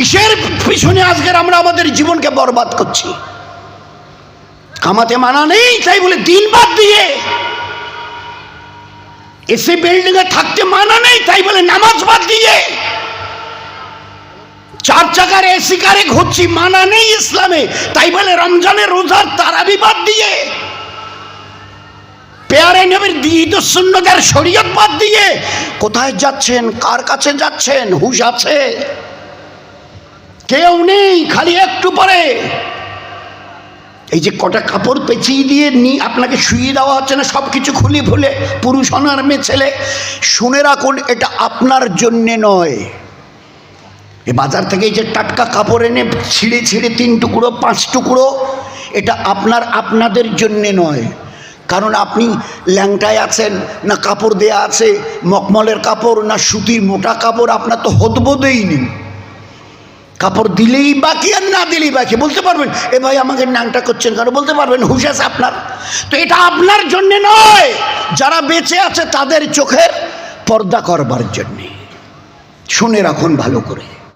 কিসের পিছনে আজকের আমরা আমাদের জীবনকে বরবাদ করছি? কামাতে মানা নেই, তাই বলে দিন বাদ দিয়ে এসে বিল্ডিং এ থাকতে মানা নেই, তাই বলে নামাজ বাদ দিয়ে চার চাকার এসি কারে ঘুরছি, মানা নেই ইসলামে, তাই বলে রমজানের রোজার তারাবি বাদ দিয়ে পেয়ারে নবীর ঈদ সুন্নতের শরীয়ত বাদ দিয়ে কোথায় যাচ্ছেন, কার কাছে যাচ্ছেন, হুশ আছে? কেউ নেই, খালি একটু পরে। এই যে কটা কাপড় পেঁচিয়ে দিয়ে নি আপনাকে শুয়ে দেওয়া হচ্ছে না সব কিছু খুলে ফুলে পুরুষ অনার মেয়ে ছেলে, শুনে রাখুন, এটা আপনার জন্যে নয়। এ বাজার থেকে এই যে টাটকা কাপড় এনে ছিঁড়ে ছিঁড়ে তিন টুকরো, পাঁচ টুকরো, এটা আপনার আপনাদের জন্যে নয়। কারণ আপনি ল্যাংটায় আছেন, না কাপড় দেয়া আছে মকমলের কাপড়, না সুতির মোটা কাপড়, আপনার তো হদবোধেই নেই। কাপড় দিলেই বাকি আর না দিলেই বাকি। বলতে পারবেন, এ ভাই আমাকে নাংটা করছেন কারণ বলতে পারবেন, হুশ আছে আপনার। তো এটা আপনার জন্যে নয়, যারা বেঁচে আছে তাদের চোখের পর্দা করবার জন্যে। শুনে রাখুন ভালো করে।